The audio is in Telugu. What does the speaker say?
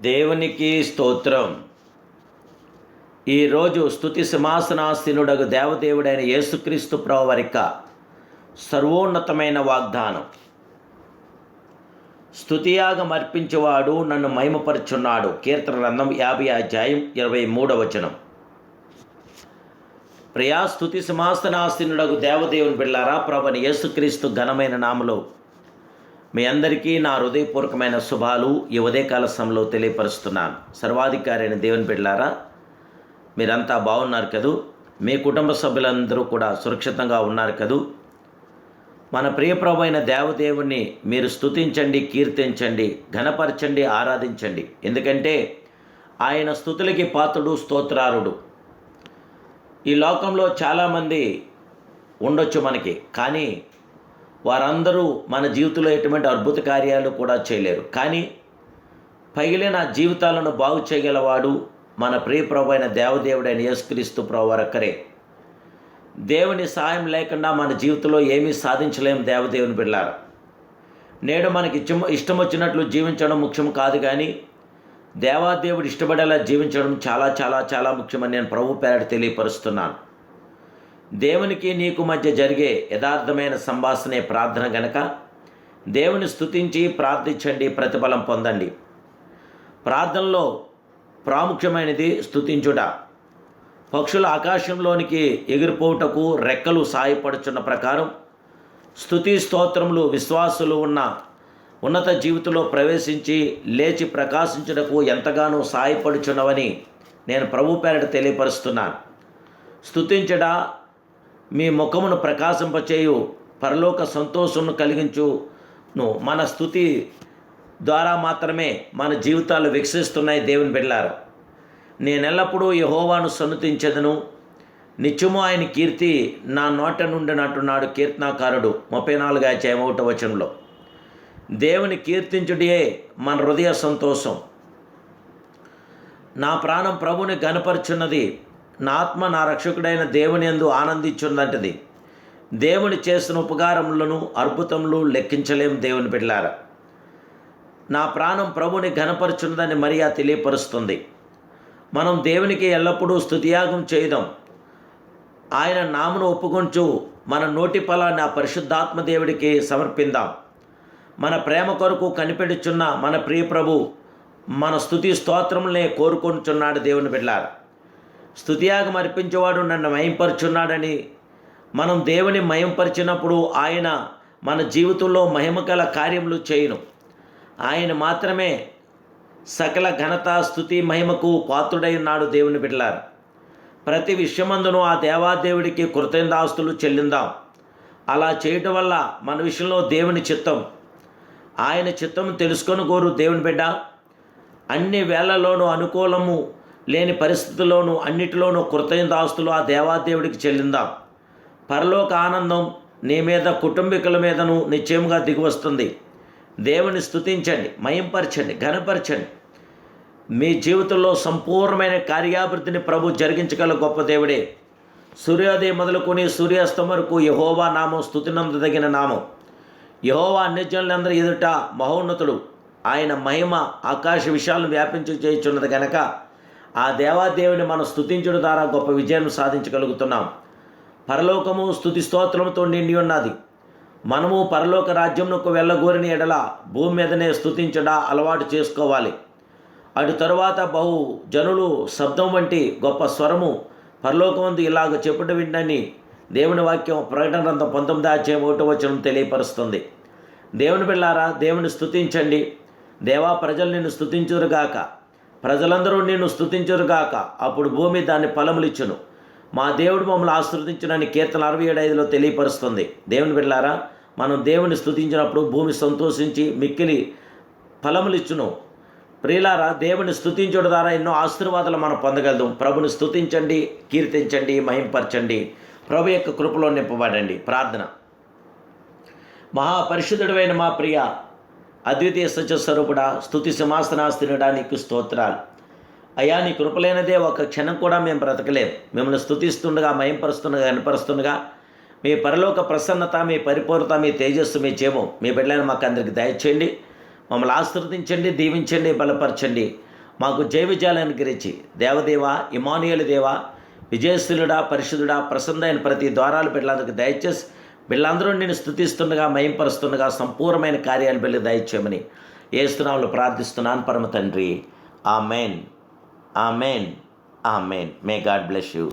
దేవునికి స్తోత్రం. ఈరోజు స్తుతి సింహాసనాసీనుడగు దేవదేవుడైన యేసుక్రీస్తు ప్రవరిక సర్వోన్నతమైన వాగ్దానం. స్థుతియాగం అర్పించేవాడు నన్ను మహిమపరుచున్నాడు. కీర్తన గ్రంథం యాభై అధ్యాయం ఇరవై మూడవచనం ప్రియా స్తుతి సింహాసనాసీనుడగు దేవదేవుని బిళ్ళారా ప్రభని యేసుక్రీస్తు ఘనమైన నామలో మీ అందరికీ నా హృదయపూర్వకమైన శుభాలు ఈ ఉదయకాల సమయంలో తెలియపరుస్తున్నాను. సర్వాధికారి అయిన దేవుని బిడ్డలారా మీరంతా బాగున్నారు కదూ? మీ కుటుంబ సభ్యులందరూ కూడా సురక్షితంగా ఉన్నారు కదూ? మన ప్రియప్రభు అయిన దేవదేవుణ్ణి మీరు స్థుతించండి కీర్తించండి ఘనపరచండి ఆరాధించండి. ఎందుకంటే ఆయన స్థుతులకి పాత్రుడు స్తోత్రారుడు. ఈ లోకంలో చాలామంది ఉండొచ్చు మనకి కానీ వారందరూ మన జీవితంలో ఎటువంటి అద్భుత కార్యాలు కూడా చేయలేరు. కానీ పగిలిన జీవితాలను బాగు చేయగలవాడు మన ప్రియప్రభు అయిన దేవదేవుడైన యేసుక్రీస్తు ప్రభు ఒక్కరే దేవుని సాయం లేకుండా మన జీవితంలో ఏమీ సాధించలేము దేవదేవుని బిళ్ళారు నేడు మనకి ఇష్టం ఇష్టం వచ్చినట్లు జీవించడం ముఖ్యం కాదు కానీ దేవాదేవుడు ఇష్టపడేలా జీవించడం చాలా చాలా చాలా ముఖ్యమని నేను ప్రభు పేరట తెలియపరుస్తున్నాను. దేవునికి నీకు మధ్య జరిగే యథార్థమైన సంభాషణే ప్రార్థన గనక దేవుని స్తుతించి ప్రార్థించండి ప్రతిఫలం పొందండి. ప్రార్థనలో ప్రాముఖ్యమైనది స్థుతించుట పక్షుల ఆకాశంలోనికి ఎగిరిపోవుటకు రెక్కలు సాయపడుచున్న ప్రకారం స్థుతి స్తోత్రములు విశ్వాసులు ఉన్న ఉన్నత జీవితంలో ప్రవేశించి లేచి ప్రకాశించుటకు ఎంతగానో సాయపడుచున్నవని నేను ప్రభు పేరట తెలియపరుస్తున్నాను. స్థుతించడా మీ ముఖమును ప్రకాశింపచేయు. పరలోక సంతోషమును కలిగించును మన స్థుతి ద్వారా మాత్రమే మన జీవితాలు వికసిస్తున్నాయి దేవుని బిడ్డారు నేను ఎల్లప్పుడూ యహోవాను సన్నుతించదను. నిత్యము ఆయన కీర్తి నా నోట నుండి నటున్నాడు కీర్తనాకారుడు. ముప్పై నాలుగు అధ్యాయం ఒకటి వచనంలో. దేవుని కీర్తించుడియే మన హృదయ సంతోషం. నా ప్రాణం ప్రభుని గనపరుచున్నది నా ఆత్మ నా రక్షకుడైన దేవుని ఎందు ఆనందించుందంటది. దేవుని చేసిన ఉపకారములను అద్భుతములు లెక్కించలేం దేవుని బిడ్డారా నా ప్రాణం ప్రభుని ఘనపరుచున్నదని మరియా తెలియపరుస్తుంది. మనం దేవునికి ఎల్లప్పుడూ స్థుతియాగం చేయదాం. ఆయన నామును ఒప్పుకొంచు మన నోటి ఫలాన్ని ఆ పరిశుద్ధాత్మ దేవుడికి సమర్పిందాం. మన ప్రేమ కొరకు కనిపెడుచున్న మన ప్రియ ప్రభు మన స్థుతి స్తోత్రములనే కోరుకొనుచున్నాడు దేవుని బిడ్డారా స్థుతియాగం అర్పించేవాడు నన్ను మయంపరుచున్నాడని. మనం దేవుని మయంపరిచినప్పుడు ఆయన మన జీవితంలో మహిమగల కార్యములు చేయను. ఆయన మాత్రమే సకల ఘనత స్థుతి మహిమకు పాత్రుడై ఉన్నాడు దేవుని బిడ్డలారు. ప్రతి విషయమందును ఆ దేవాదేవుడికి కృతజ్ఞాస్తులు చెల్లిందాం. అలా చేయటం వల్ల మన విషయంలో దేవుని చిత్తం ఆయన చిత్తం తెలుసుకొని కోరు దేవుని బిడ్డ. అన్ని వేళల్లోనూ అనుకూలము లేని పరిస్థితుల్లోనూ అన్నిటిలోనూ కృతజ్ఞతాస్తులు ఆ దేవాదేవుడికి చెల్లిందాం. పరలోక ఆనందం నీ మీద కుటుంబీకుల మీదను నిశ్చయముగా దిగువస్తుంది. దేవుని స్థుతించండి మయంపరచండి ఘనపరచండి. మీ జీవితంలో సంపూర్ణమైన కార్యాభివృద్ధిని ప్రభు జరిగించగల గొప్ప దేవుడే. సూర్యోదయం మొదలుకొని సూర్యాస్తం వరకు యహోవా నామం స్థుతినందదగిన నామం. యహోవా అన్యజనులందరూ ఎదుట మహోన్నతుడు. ఆయన మహిమ ఆకాశ విషయాలను వ్యాపించి చేయుచున్నది గనక ఆ దేవాదేవుని మనం స్థుతించడం ద్వారా గొప్ప విజయం సాధించగలుగుతున్నాం. పరలోకము స్థుతి స్తోత్రంతో నిండి ఉన్నది. మనము పరలోక రాజ్యంకు వెళ్ళగోరిన ఎడల భూమి మీదనే స్థుతించడా అలవాటు చేసుకోవాలి. అటు తరువాత బహు జనులు శబ్దం వంటి గొప్ప స్వరము పరలోకమందు ఇలాగ చెప్పుట విండని దేవుని వాక్యం ప్రకటన గ్రంథం పంతొమ్మిది అధ్యాయం ఒకటో వచనం తెలియపరుస్తుంది. దేవుని పిల్లారా దేవుని స్థుతించండి దేవా ప్రజలు నిన్ను స్థుతించురుగాక ప్రజలందరూ నిన్ను స్తుతించురుగాక అప్పుడు భూమి దాన్ని ఫలములిచ్చును. మా దేవుడు మమ్మల్ని ఆశ్రదించునని కీర్తన అరవై ఏడు ఐదులో తెలియపరుస్తుంది. దేవుని బిడ్డారా మనం దేవుని స్థుతించినప్పుడు భూమి సంతోషించి మిక్కిలి ఫలములిచ్చును. ప్రియులారా దేవుని స్థుతించడం ద్వారా ఎన్నో ఆశీర్వాదాలు మనం పొందగలుగుతాం. ప్రభుని స్థుతించండి కీర్తించండి మహింపరచండి. ప్రభు యొక్క కృపలో నింపబడండి. ప్రార్థన. మహాపరిశుద్ధుడైన మా ప్రియ అద్వితీయ సత్యస్వరూపుడా స్థుతి సింహాసనాస్తినుడా నీకు స్తోత్రాలు. అయ్యా నీ కృపలేనిదే ఒక క్షణం కూడా మేము బ్రతకలేం. మిమ్మల్ని స్థుతిస్తుండగా మయంపరుస్తుండగా కనపరుస్తుండగా మీ పరలోక ప్రసన్నత మీ పరిపూర్ణత మీ తేజస్సు మీ చేమం మీ బిడ్డలను మాకు అందరికి దయచేయండి. మమ్మల్ని ఆశీర్వదించండి దీవించండి బలపరచండి. మాకు జయ విజయాలను అనుగ్రహించి దేవదేవ ఇమానుయలు దేవ విజయశీలుడా పరిశుద్ధుడా ప్రసన్నైన ప్రతి ద్వారాలు బిడ్డలందరికీ దయచేసి వీళ్ళందరూ నేను స్థుతిస్తుండగా మయంపరుస్తుండగా సంపూర్ణమైన కార్యాలు వెళ్ళి దయచేయమని ఏస్తున్నాములు ప్రార్థిస్తున్నాను పరమ తండ్రి. ఆ మెయిన్ ఆ మెయిన్ ఆ main may God bless you